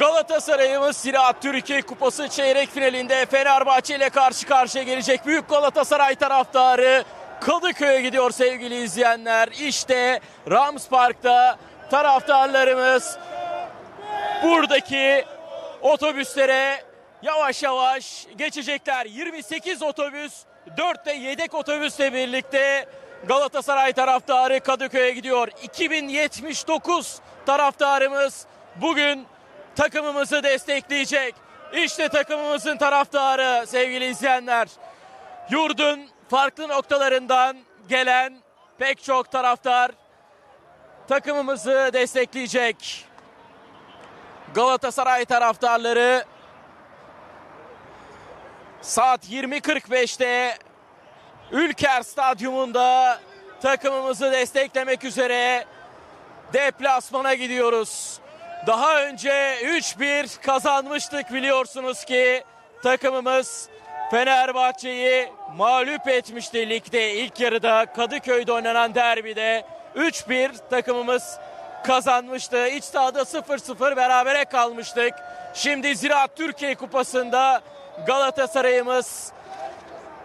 Galatasaray'ımız Ziraat Türkiye Kupası çeyrek finalinde Fenerbahçe ile karşı karşıya gelecek. Büyük Galatasaray taraftarı Kadıköy'e gidiyor sevgili izleyenler. İşte Rams Park'ta taraftarlarımız buradaki otobüslere yavaş yavaş geçecekler. 28 otobüs, 4 de yedek otobüsle birlikte Galatasaray taraftarı Kadıköy'e gidiyor. 2079 taraftarımız bugün takımımızı destekleyecek. İşte takımımızın taraftarı sevgili izleyenler. Yurdun farklı noktalarından gelen pek çok taraftar takımımızı destekleyecek. Galatasaray taraftarları saat 20.45'te Ülker Stadyumunda takımımızı desteklemek üzere deplasmana gidiyoruz. Daha önce 3-1 kazanmıştık biliyorsunuz ki takımımız Fenerbahçe'yi mağlup etmişti ligde ilk yarıda Kadıköy'de oynanan derbide 3-1 takımımız kazanmıştı. İç sahada 0-0 berabere kalmıştık. Şimdi Ziraat Türkiye Kupası'nda Galatasaray'ımız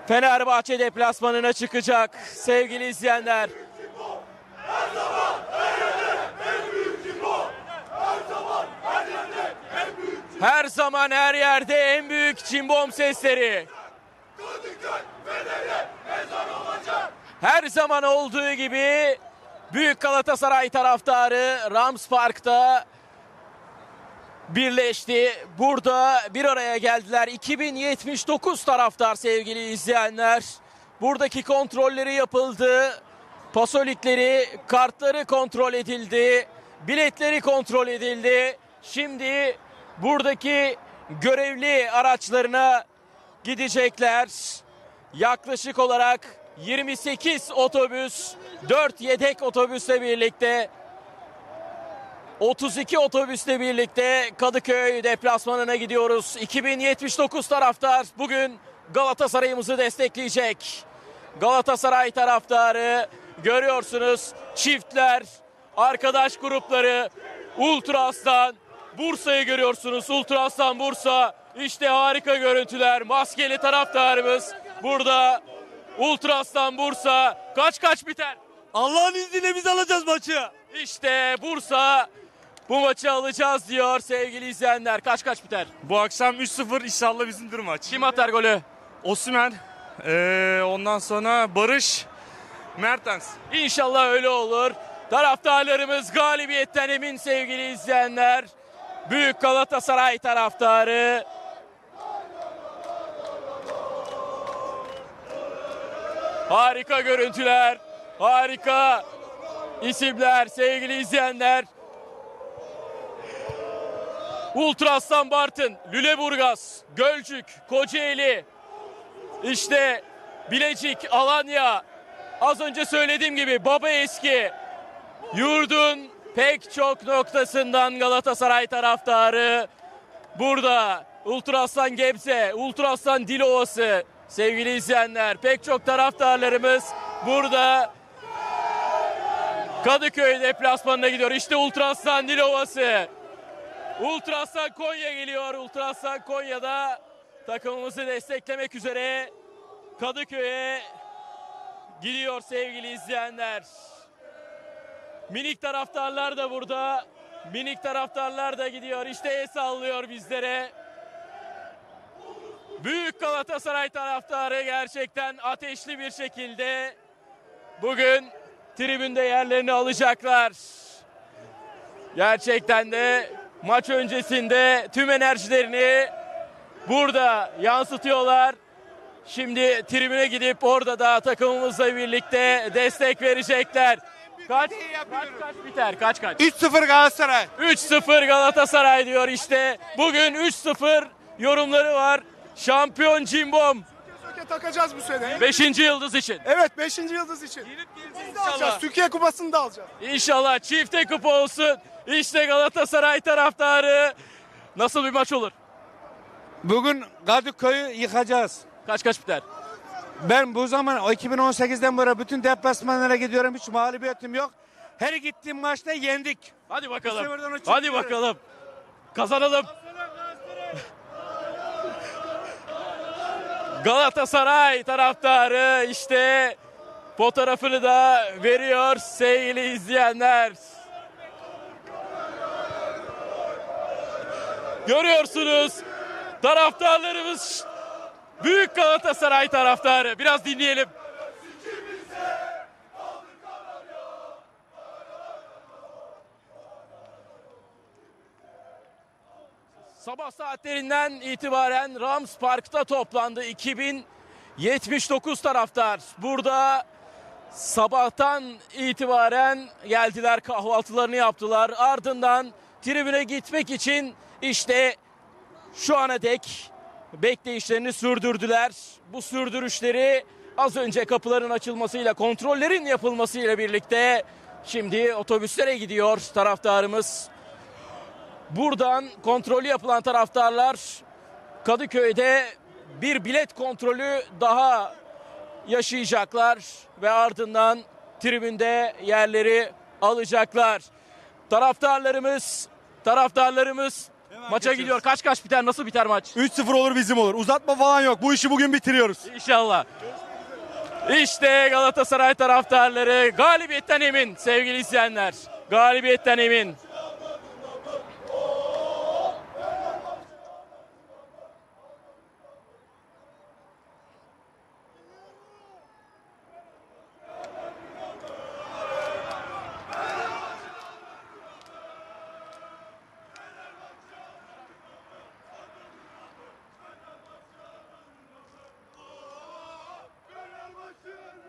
Fenerbahçe deplasmanına çıkacak sevgili izleyenler. Her zaman her yerde en büyük cimbom sesleri. Her zaman olduğu gibi Büyük Galatasaray taraftarı Rams Park'ta birleşti. Burada bir araya geldiler. 2079 taraftar sevgili izleyenler. Buradaki kontrolleri yapıldı. Pasolikleri, kartları kontrol edildi. Biletleri kontrol edildi. Şimdi buradaki görevli araçlarına gidecekler. Yaklaşık olarak 28 otobüs, 4 yedek otobüsle birlikte 32 otobüsle birlikte Kadıköy deplasmanına gidiyoruz. 2079 taraftar bugün Galatasaray'ımızı destekleyecek. Galatasaray taraftarı görüyorsunuz çiftler, arkadaş grupları, Ultra Aslan, Bursa'yı görüyorsunuz. Ultra Aslan Bursa işte harika görüntüler. Maskeli taraftarımız burada. Ultra Aslan Bursa kaç kaç biter? Allah'ın izniyle biz alacağız maçı. İşte Bursa bu maçı alacağız diyor sevgili izleyenler. Kaç kaç biter? Bu akşam 3-0 inşallah bizimdir maç. Kim atar golü? Osimhen, ee, ondan sonra Barış, Mertens. İnşallah öyle olur. Taraftarlarımız galibiyetten emin sevgili izleyenler. Büyük Galatasaray taraftarı. Harika görüntüler, harika isimler sevgili izleyenler. Ultraslan Bartın, Lüleburgaz, Gölcük, Kocaeli, işte Bilecik, Alanya, az önce söylediğim gibi Baba Eski, yurdun pek çok noktasından Galatasaray taraftarı burada. Ultraslan Gebze, Ultraslan Dilovası sevgili izleyenler pek çok taraftarlarımız burada. Kadıköy deplasmanına gidiyor. İşte Ultraslan Dilovası. Ultraslan Konya geliyor. Ultraslan Konya'da takımımızı desteklemek üzere Kadıköy'e gidiyor sevgili izleyenler. Minik taraftarlar da burada. Minik taraftarlar da gidiyor. İşte el sallıyor bizlere. Büyük Galatasaray taraftarı gerçekten ateşli bir şekilde bugün tribünde yerlerini alacaklar. Gerçekten de maç öncesinde tüm enerjilerini burada yansıtıyorlar. Şimdi tribüne gidip orada da takımımızla birlikte destek verecekler. Kaç, kaç, kaç biter? Kaç kaç? 3-0 Galatasaray. 3-0 Galatasaray diyor işte. Bugün 3-0 yorumları var. Şampiyon Cimbom Söke takacağız bu sene. 5. yıldız için. Evet 5. yıldız için. De alacağız. Türkiye Kupası'nı da alacağız. İnşallah çifte kupa olsun. İşte Galatasaray taraftarı. Nasıl bir maç olur? Bugün Kadıköy'ü yıkacağız. Kaç kaç biter? Ben bu zaman o 2018'den beri bütün deplasmanlara gidiyorum. Hiç mağlubiyetim yok. Her gittiğim maçta yendik. Hadi bakalım. Hadi bakalım. Kazanalım. Galatasaray taraftarı işte fotoğrafını da veriyor sevgili izleyenler. Görüyorsunuz taraftarlarımız büyük Galatasaray taraftarı. Biraz dinleyelim. Sabah saatlerinden itibaren Rams Park'ta toplandı 2079 taraftar. Burada sabahtan itibaren geldiler kahvaltılarını yaptılar. Ardından tribüne gitmek için işte şu ana dek bekleyişlerini sürdürdüler. Bu sürdürüşleri az önce kapıların açılmasıyla kontrollerin yapılmasıyla birlikte şimdi otobüslere gidiyor taraftarımız. Buradan kontrolü yapılan taraftarlar Kadıköy'de bir bilet kontrolü daha yaşayacaklar ve ardından tribünde yerleri alacaklar. Taraftarlarımız taraftarlarımız maça gidiyor. Kaç kaç biter? Nasıl biter maç? 3-0 olur bizim olur. Uzatma falan yok. Bu işi bugün bitiriyoruz. İnşallah. İşte Galatasaray taraftarları galibiyetten emin sevgili izleyenler. Galibiyetten emin.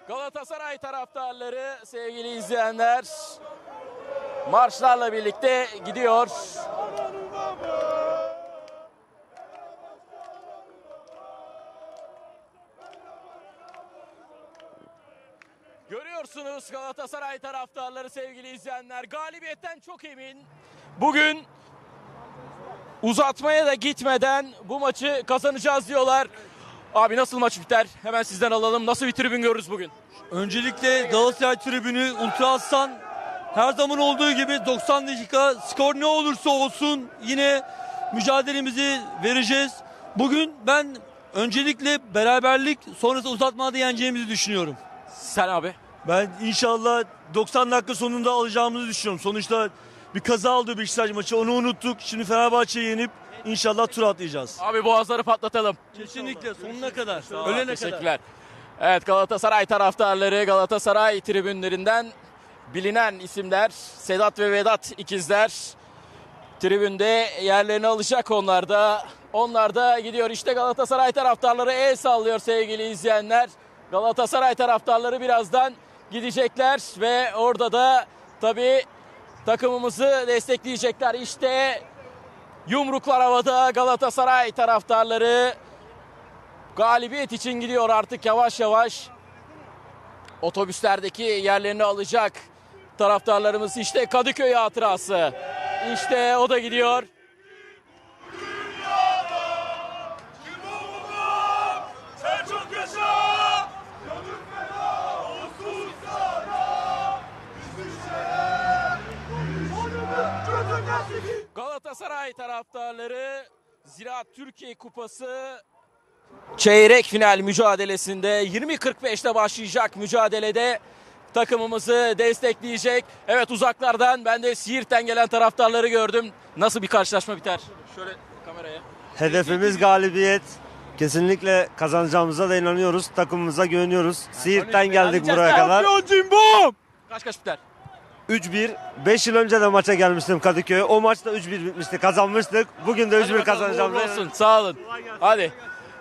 Galatasaray taraftarları sevgili izleyenler marşlarla birlikte gidiyor. Görüyorsunuz Galatasaray taraftarları sevgili izleyenler galibiyetten çok emin. Bugün uzatmaya da gitmeden bu maçı kazanacağız diyorlar. Abi nasıl maç biter? Hemen sizden alalım. Nasıl bir tribün görürüz bugün? Öncelikle Galatasaray tribünü Ultra Aslan her zaman olduğu gibi 90 dakika skor ne olursa olsun yine mücadelemizi vereceğiz. Bugün ben öncelikle beraberlik sonrası uzatmada yeneceğimizi düşünüyorum. Sen abi. Ben inşallah 90 dakika sonunda alacağımızı düşünüyorum. Sonuçta bir kaza oldu Beşiktaş maçı onu unuttuk. Şimdi Fenerbahçe'yi yenip inşallah tur atlayacağız. Abi boğazları patlatalım. Kesinlikle sonuna kadar. Ölene kadar. Teşekkürler. Evet Galatasaray taraftarları Galatasaray tribünlerinden bilinen isimler Sedat ve Vedat ikizler tribünde yerlerini alacak onlar da. Onlar da gidiyor işte Galatasaray taraftarları el sallıyor sevgili izleyenler. Galatasaray taraftarları birazdan gidecekler ve orada da tabii takımımızı destekleyecekler. İşte yumruklar havada Galatasaray taraftarları galibiyet için gidiyor artık yavaş yavaş. Otobüslerdeki yerlerini alacak taraftarlarımız işte Kadıköy hatırası. İşte o da gidiyor. Galatasaray taraftarları Ziraat Türkiye Kupası çeyrek final mücadelesinde 20.45'te başlayacak mücadelede takımımızı destekleyecek. Evet uzaklardan ben de Siirt'ten gelen taraftarları gördüm. Nasıl bir karşılaşma biter? Şöyle kameraya. Hedefimiz galibiyet. Kesinlikle kazanacağımıza da inanıyoruz. Takımımıza güveniyoruz. Siirt'ten geldik buraya kadar. Kaç kaç biter? 3-1. 5 yıl önce de maça gelmiştim Kadıköy'e. O maçta 3-1 bitmişti. Kazanmıştık. Bugün de 3-1 Hadi bakalım, kazanacağımıza uğurlu olsun. Sağ olun. Hadi.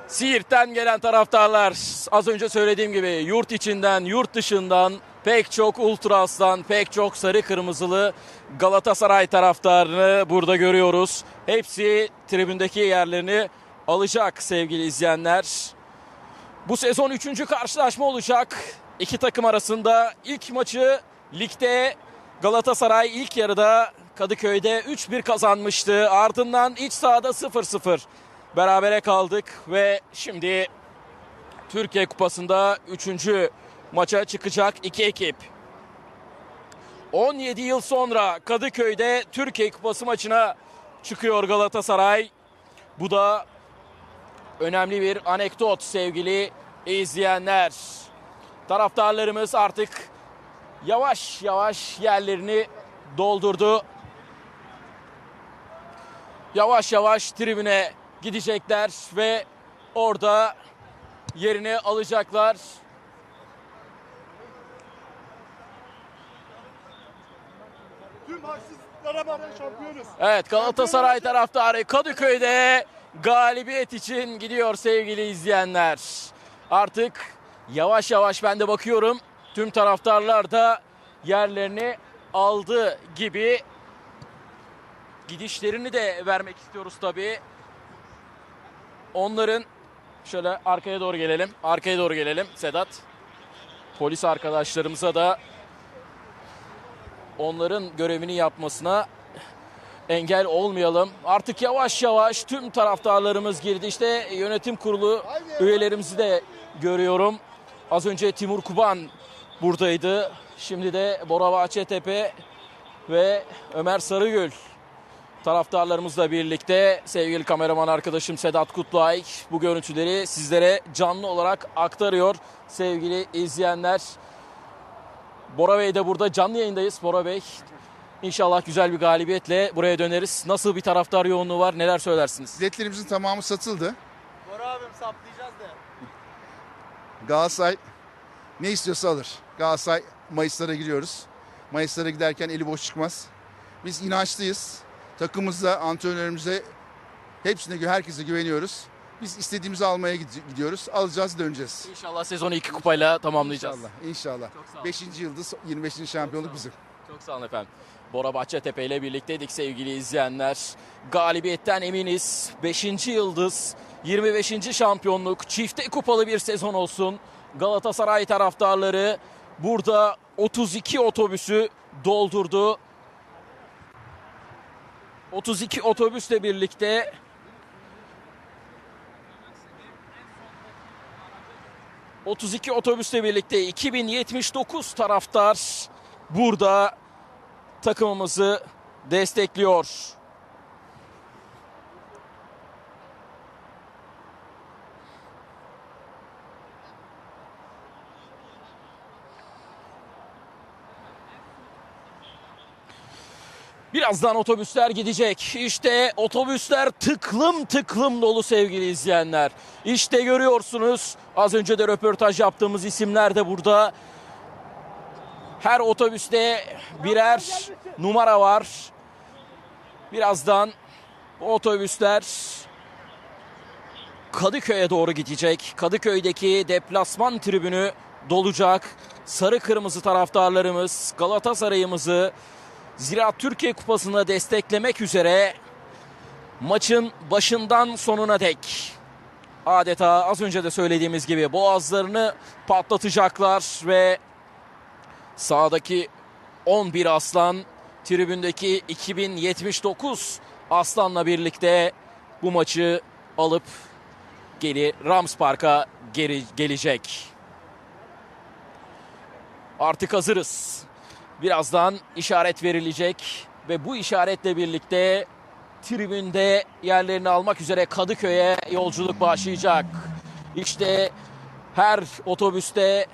Siirt'ten gelen taraftarlar az önce söylediğim gibi yurt içinden yurt dışından pek çok ultraslan pek çok sarı kırmızılı Galatasaray taraftarını burada görüyoruz. Hepsi tribündeki yerlerini alacak sevgili izleyenler. Bu sezon üçüncü karşılaşma olacak. İki takım arasında ilk maçı ligde Galatasaray ilk yarıda Kadıköy'de 3-1 kazanmıştı. Ardından iç sahada 0-0 berabere kaldık ve şimdi Türkiye Kupası'nda 3. maça çıkacak iki ekip. 17 yıl sonra Kadıköy'de Türkiye Kupası maçına çıkıyor Galatasaray. Bu da önemli bir anekdot sevgili izleyenler. Taraftarlarımız artık yavaş yavaş yerlerini doldurdu. Yavaş yavaş tribüne gidecekler ve orada yerini alacaklar. Tüm haksızlıklara rağmen şampiyonuz. Evet Galatasaray taraftarı Kadıköy'de galibiyet için gidiyor sevgili izleyenler. Artık yavaş yavaş ben de bakıyorum tüm taraftarlar da yerlerini aldı gibi. Gidişlerini de vermek istiyoruz tabii. Onların şöyle arkaya doğru gelelim. Arkaya doğru gelelim Sedat. Polis arkadaşlarımıza da onların görevini yapmasına engel olmayalım. Artık yavaş yavaş tüm taraftarlarımız girdi. İşte yönetim kurulu üyelerimizi de görüyorum. Az önce Timur Kuban buradaydı. Şimdi de Bora Bahçetepe ve Ömer Sarıgül taraftarlarımızla birlikte sevgili kameraman arkadaşım Sedat Kutluay bu görüntüleri sizlere canlı olarak aktarıyor sevgili izleyenler. Bora Bey de burada canlı yayındayız. Bora Bey İnşallah güzel bir galibiyetle buraya döneriz. Nasıl bir taraftar yoğunluğu var? Neler söylersiniz? Biletlerimizin tamamı satıldı. Bora abim saplayacağız da. Galatasaray ne istiyorsa alır. Galatasaray Mayıslara giriyoruz. Mayıslara giderken eli boş çıkmaz. Biz inançlıyız. Takımımıza, antrenörümüze, hepsine, herkese güveniyoruz. Biz istediğimizi almaya gid- gidiyoruz. Alacağız, döneceğiz. İnşallah sezonu iki kupayla tamamlayacağız. İnşallah, inşallah. 5. yıldız, 25. şampiyonluk bizim. Çok sağ olun efendim. Bora Bahçetepe ile birlikteydik sevgili izleyenler. Galibiyetten eminiz. 5. yıldız, 25. şampiyonluk, çifte kupalı bir sezon olsun. Galatasaray taraftarları burada 32 otobüsü doldurdu. 32 otobüsle birlikte ...32 otobüsle birlikte 2079 taraftar burada takımımızı destekliyor. Birazdan otobüsler gidecek. İşte otobüsler tıklım tıklım dolu sevgili izleyenler. İşte görüyorsunuz az önce de röportaj yaptığımız isimler de burada. Her otobüste birer numara var. Birazdan bu otobüsler Kadıköy'e doğru gidecek. Kadıköy'deki deplasman tribünü dolacak. Sarı kırmızı taraftarlarımız Galatasaray'ımızı Ziraat Türkiye Kupası'na desteklemek üzere maçın başından sonuna dek adeta az önce de söylediğimiz gibi boğazlarını patlatacaklar ve sağdaki 11 aslan tribündeki 2079 aslanla birlikte bu maçı alıp geri Rams Park'a geri gelecek. Artık hazırız. Birazdan işaret verilecek ve bu işaretle birlikte tribünde yerlerini almak üzere Kadıköy'e yolculuk başlayacak. İşte her otobüste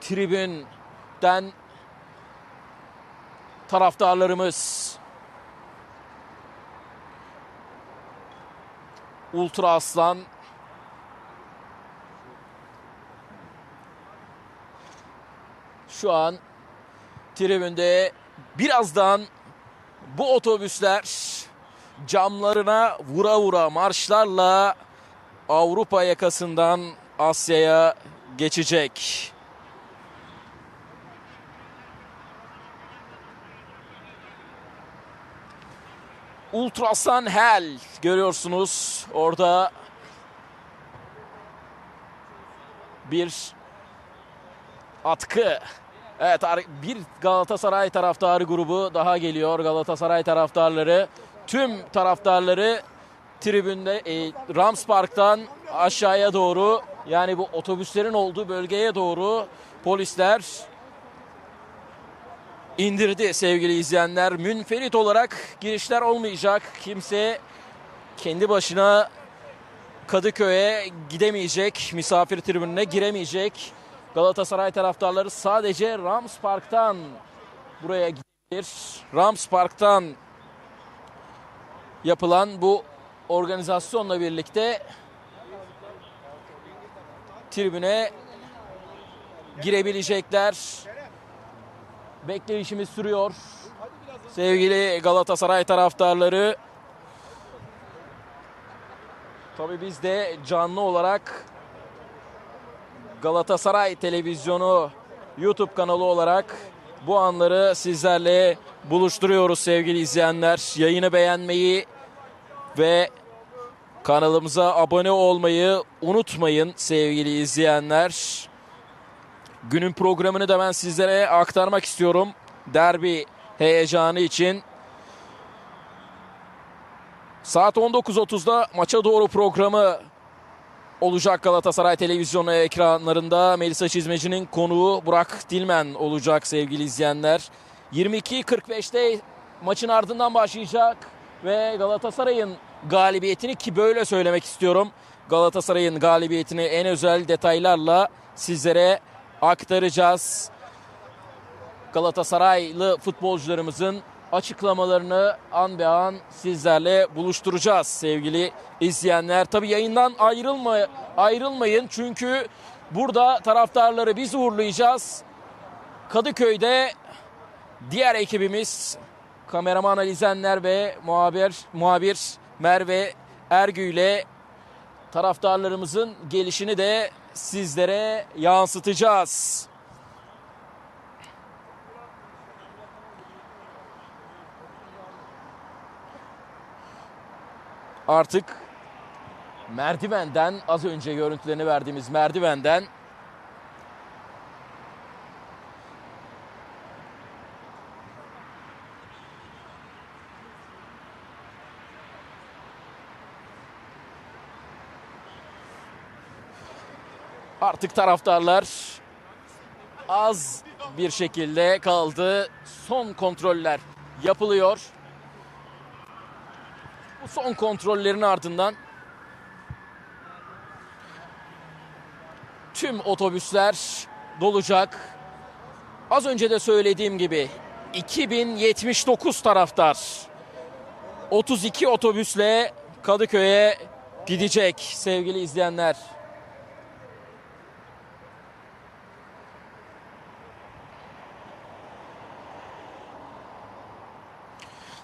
tribünden taraftarlarımız Ultra Aslan şu an tribünde birazdan bu otobüsler camlarına vura vura marşlarla Avrupa yakasından Asya'ya geçecek. Ultrasan Hell görüyorsunuz orada bir atkı. Evet bir Galatasaray taraftarı grubu daha geliyor. Galatasaray taraftarları tüm taraftarları tribünde e, Rams Park'tan aşağıya doğru yani bu otobüslerin olduğu bölgeye doğru polisler indirdi sevgili izleyenler. Münferit olarak girişler olmayacak. Kimse kendi başına Kadıköy'e gidemeyecek. Misafir tribününe giremeyecek. Galatasaray taraftarları sadece Rams Park'tan buraya gidebilir. Rams Park'tan yapılan bu organizasyonla birlikte tribüne girebilecekler. Bekleyişimiz sürüyor. Sevgili Galatasaray taraftarları. Tabii biz de canlı olarak Galatasaray Televizyonu YouTube kanalı olarak bu anları sizlerle buluşturuyoruz sevgili izleyenler. Yayını beğenmeyi ve kanalımıza abone olmayı unutmayın sevgili izleyenler. Günün programını da ben sizlere aktarmak istiyorum. Derbi heyecanı için. Saat 19.30'da maça doğru programı olacak Galatasaray televizyonu ekranlarında. Melisa Çizmeci'nin konuğu Burak Dilmen olacak sevgili izleyenler. 22.45'te maçın ardından başlayacak ve Galatasaray'ın galibiyetini ki böyle söylemek istiyorum. Galatasaray'ın galibiyetini en özel detaylarla sizlere aktaracağız. Galatasaraylı futbolcularımızın açıklamalarını an be an sizlerle buluşturacağız sevgili izleyenler. Tabi yayından ayrılma, ayrılmayın çünkü burada taraftarları biz uğurlayacağız. Kadıköy'de diğer ekibimiz kameraman Alizenler ve muhabir, muhabir Merve Ergü ile taraftarlarımızın gelişini de sizlere yansıtacağız. Artık merdivenden az önce görüntülerini verdiğimiz merdivenden Artık taraftarlar az bir şekilde kaldı. Son kontroller yapılıyor. Bu son kontrollerin ardından tüm otobüsler dolacak. Az önce de söylediğim gibi 2079 taraftar 32 otobüsle Kadıköy'e gidecek sevgili izleyenler.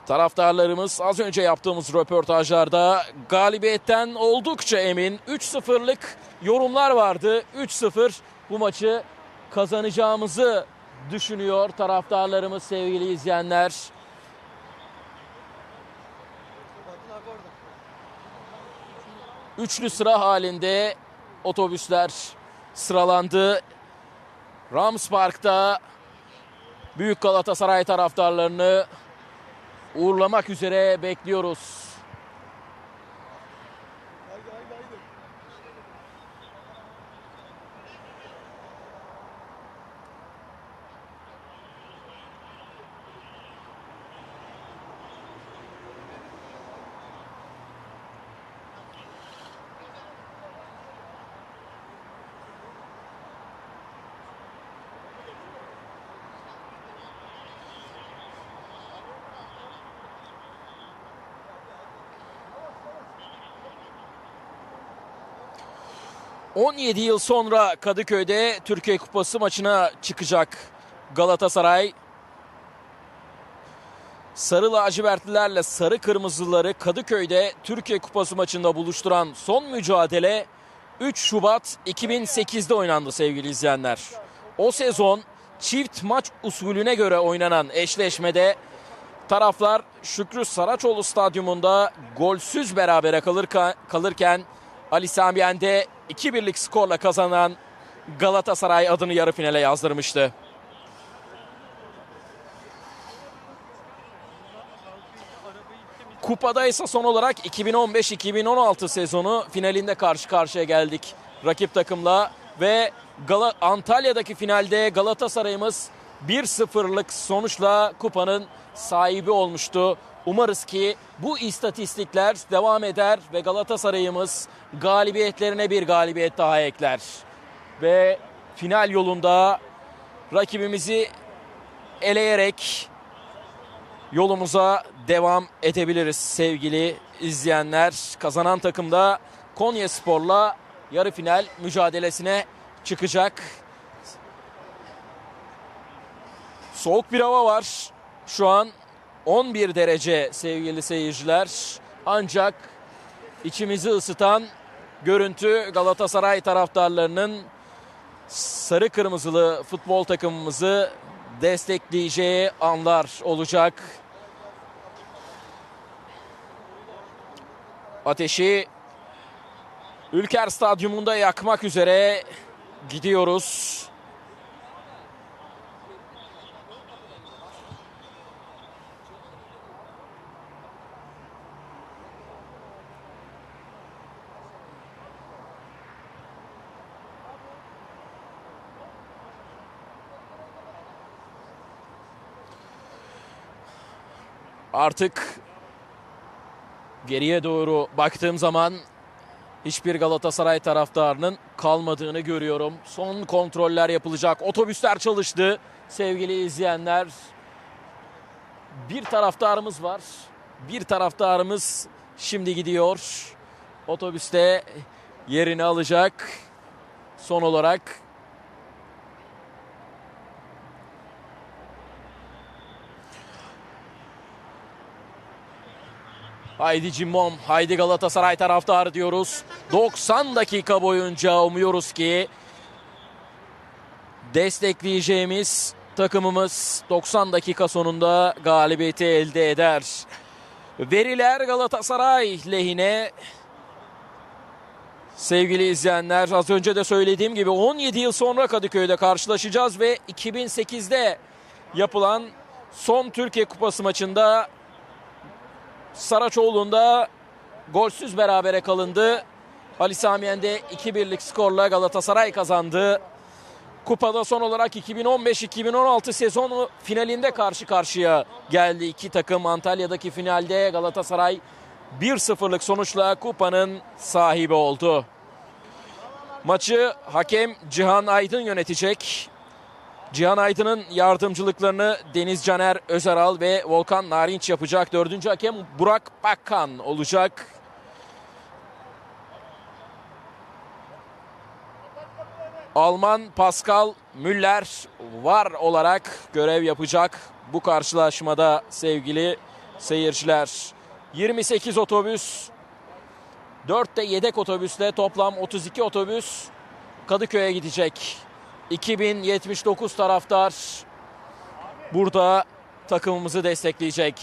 Taraftarlarımız az önce yaptığımız röportajlarda galibiyetten oldukça emin. 3-0'lık yorumlar vardı. 3-0 bu maçı kazanacağımızı düşünüyor taraftarlarımız sevgili izleyenler. Üçlü sıra halinde otobüsler sıralandı. Rams Park'ta Büyük Galatasaray taraftarlarını uğurlamak üzere bekliyoruz. ...17 yıl sonra Kadıköy'de Türkiye Kupası maçına çıkacak Galatasaray. Sarı lacivertlilerle sarı kırmızıları Kadıköy'de Türkiye Kupası maçında buluşturan son mücadele 3 Şubat 2008'de oynandı sevgili izleyenler. O sezon çift maç usulüne göre oynanan eşleşmede taraflar Şükrü Saraçoğlu stadyumunda golsüz berabere kalırken, kalırken Ali Sami 2-1'lik skorla kazanan Galatasaray adını yarı finale yazdırmıştı. Kupada ise son olarak 2015-2016 sezonu finalinde karşı karşıya geldik rakip takımla ve Gala Antalya'daki finalde Galatasaray'ımız 1-0'lık sonuçla kupanın sahibi olmuştu. Umarız ki bu istatistikler devam eder ve Galatasaray'ımız galibiyetlerine bir galibiyet daha ekler. Ve final yolunda rakibimizi eleyerek yolumuza devam edebiliriz sevgili izleyenler. Kazanan takım da Konya Spor'la yarı final mücadelesine çıkacak. Soğuk bir hava var. Şu an 11 derece sevgili seyirciler. Ancak içimizi ısıtan görüntü Galatasaray taraftarlarının sarı kırmızılı futbol takımımızı destekleyeceği anlar olacak. Ateşi Ülker Stadyumunda yakmak üzere gidiyoruz. Artık geriye doğru baktığım zaman hiçbir Galatasaray taraftarının kalmadığını görüyorum. Son kontroller yapılacak. Otobüsler çalıştı sevgili izleyenler. Bir taraftarımız var. Bir taraftarımız şimdi gidiyor. Otobüste yerini alacak. Son olarak Haydi Cimbom, haydi Galatasaray taraftarı diyoruz. 90 dakika boyunca umuyoruz ki destekleyeceğimiz takımımız 90 dakika sonunda galibiyeti elde eder. Veriler Galatasaray lehine. Sevgili izleyenler az önce de söylediğim gibi 17 yıl sonra Kadıköy'de karşılaşacağız ve 2008'de yapılan son Türkiye Kupası maçında Saraçoğlu'nda golsüz berabere kalındı. Ali Samiyen'de 2-1'lik skorla Galatasaray kazandı. Kupada son olarak 2015-2016 sezonu finalinde karşı karşıya geldi iki takım. Antalya'daki finalde Galatasaray 1-0'lık sonuçla kupanın sahibi oldu. Maçı hakem Cihan Aydın yönetecek. Cihan Aydın'ın yardımcılıklarını Deniz Caner Özaral ve Volkan Narinç yapacak. Dördüncü hakem Burak Bakkan olacak. Alman Pascal Müller var olarak görev yapacak bu karşılaşmada sevgili seyirciler. 28 otobüs, 4 de yedek otobüsle toplam 32 otobüs Kadıköy'e gidecek. 2079 taraftar burada takımımızı destekleyecek.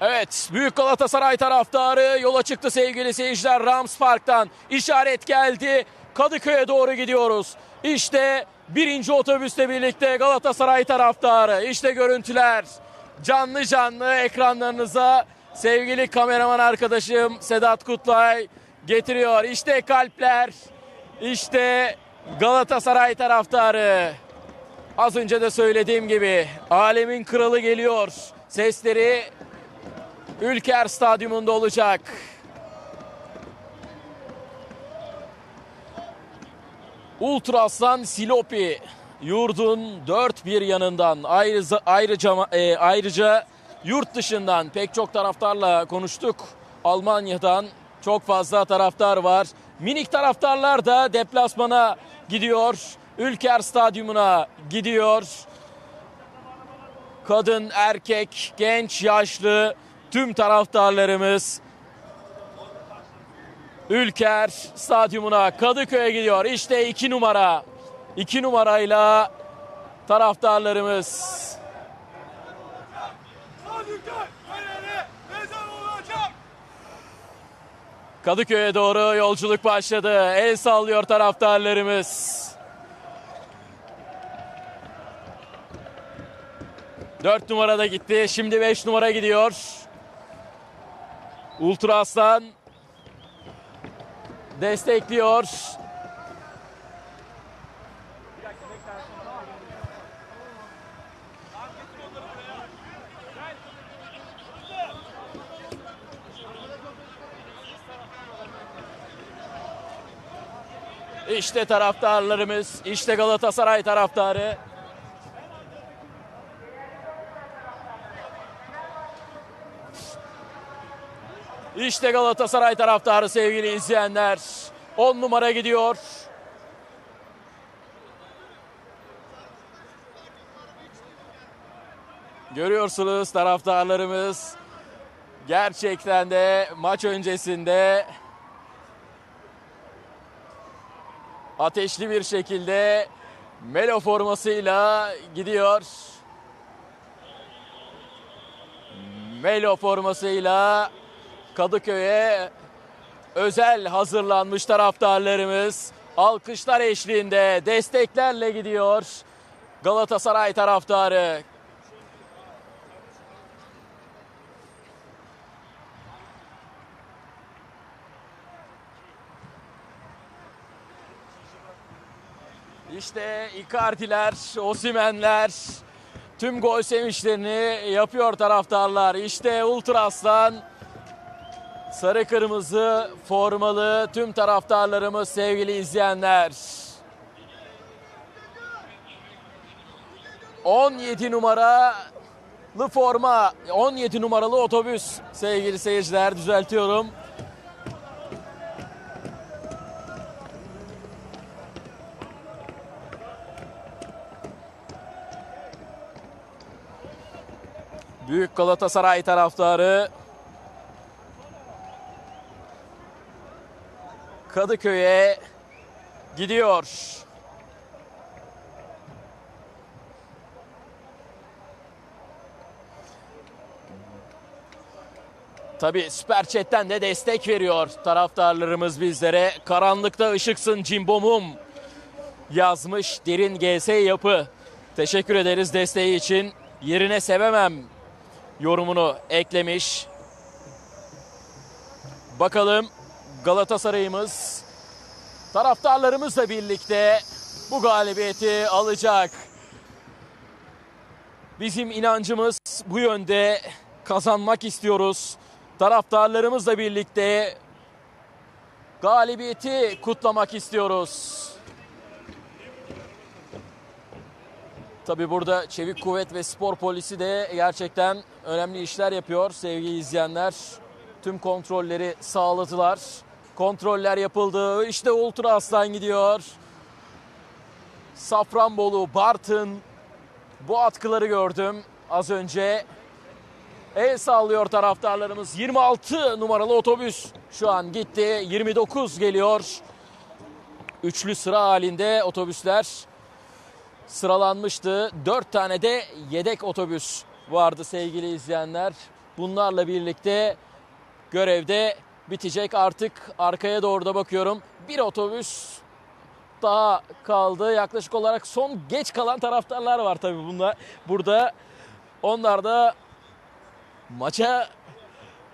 Evet, Büyük Galatasaray taraftarı yola çıktı sevgili seyirciler Rams Park'tan. işaret geldi. Kadıköy'e doğru gidiyoruz. İşte birinci otobüsle birlikte Galatasaray taraftarı. İşte görüntüler. Canlı canlı ekranlarınıza sevgili kameraman arkadaşım Sedat Kutlay getiriyor. İşte kalpler. İşte Galatasaray taraftarı. Az önce de söylediğim gibi alemin kralı geliyor. Sesleri Ülker Stadyumunda olacak. Ultra Aslan Silopi yurdun dört bir yanından ayrıca ayrıca, e, ayrıca yurt dışından pek çok taraftarla konuştuk. Almanya'dan çok fazla taraftar var. Minik taraftarlar da deplasmana gidiyor. Ülker Stadyumuna gidiyor. Kadın, erkek, genç, yaşlı tüm taraftarlarımız Ülker Stadyumuna Kadıköy'e gidiyor. İşte iki numara. iki numarayla taraftarlarımız. Kadıköy'e doğru yolculuk başladı. El sallıyor taraftarlarımız. Dört numarada gitti. Şimdi beş numara gidiyor. Ultra Aslan destekliyor. İşte taraftarlarımız, işte Galatasaray taraftarı. İşte Galatasaray taraftarı sevgili izleyenler. 10 numara gidiyor. Görüyorsunuz taraftarlarımız gerçekten de maç öncesinde ateşli bir şekilde Melo formasıyla gidiyor. Melo formasıyla Kadıköy'e özel hazırlanmış taraftarlarımız alkışlar eşliğinde desteklerle gidiyor. Galatasaray taraftarı İşte Icardi'ler, Osimen'ler tüm gol sevinçlerini yapıyor taraftarlar. İşte Ultra Aslan sarı kırmızı formalı tüm taraftarlarımız sevgili izleyenler. 17 numaralı forma, 17 numaralı otobüs sevgili seyirciler düzeltiyorum. Büyük Galatasaray taraftarı Kadıköy'e gidiyor. Tabi Süper Chat'ten de destek veriyor taraftarlarımız bizlere. Karanlıkta ışıksın cimbomum yazmış derin GS yapı. Teşekkür ederiz desteği için. Yerine sevemem yorumunu eklemiş. Bakalım Galatasaray'ımız taraftarlarımızla birlikte bu galibiyeti alacak. Bizim inancımız bu yönde kazanmak istiyoruz. Taraftarlarımızla birlikte galibiyeti kutlamak istiyoruz. Tabi burada Çevik Kuvvet ve Spor Polisi de gerçekten önemli işler yapıyor sevgili izleyenler. Tüm kontrolleri sağladılar. Kontroller yapıldı. İşte Ultra Aslan gidiyor. Safranbolu, Bartın bu atkıları gördüm az önce. El sallıyor taraftarlarımız. 26 numaralı otobüs şu an gitti. 29 geliyor. Üçlü sıra halinde otobüsler sıralanmıştı. Dört tane de yedek otobüs vardı sevgili izleyenler. Bunlarla birlikte görevde bitecek. Artık arkaya doğru da bakıyorum. Bir otobüs daha kaldı. Yaklaşık olarak son geç kalan taraftarlar var tabii bunlar. Burada onlar da maça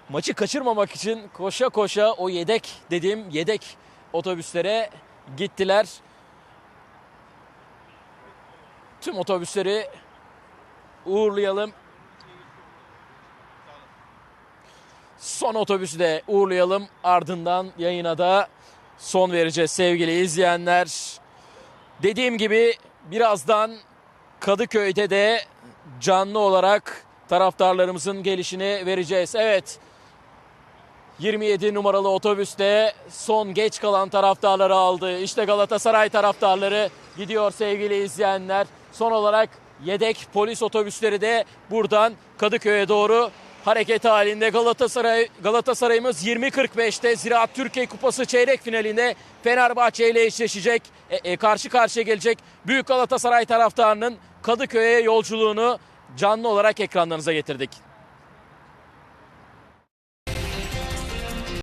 maçı kaçırmamak için koşa koşa o yedek dediğim yedek otobüslere gittiler. Tüm otobüsleri uğurlayalım. Son otobüsü de uğurlayalım. Ardından yayına da son vereceğiz sevgili izleyenler. Dediğim gibi birazdan Kadıköy'de de canlı olarak taraftarlarımızın gelişini vereceğiz. Evet 27 numaralı otobüste son geç kalan taraftarları aldı. İşte Galatasaray taraftarları gidiyor sevgili izleyenler. Son olarak yedek polis otobüsleri de buradan Kadıköy'e doğru hareket halinde. Galatasaray Galatasaray'ımız 20.45'te Ziraat Türkiye Kupası çeyrek finalinde Fenerbahçe ile eşleşecek. E, e, karşı karşıya gelecek. Büyük Galatasaray taraftarının Kadıköy'e yolculuğunu canlı olarak ekranlarınıza getirdik.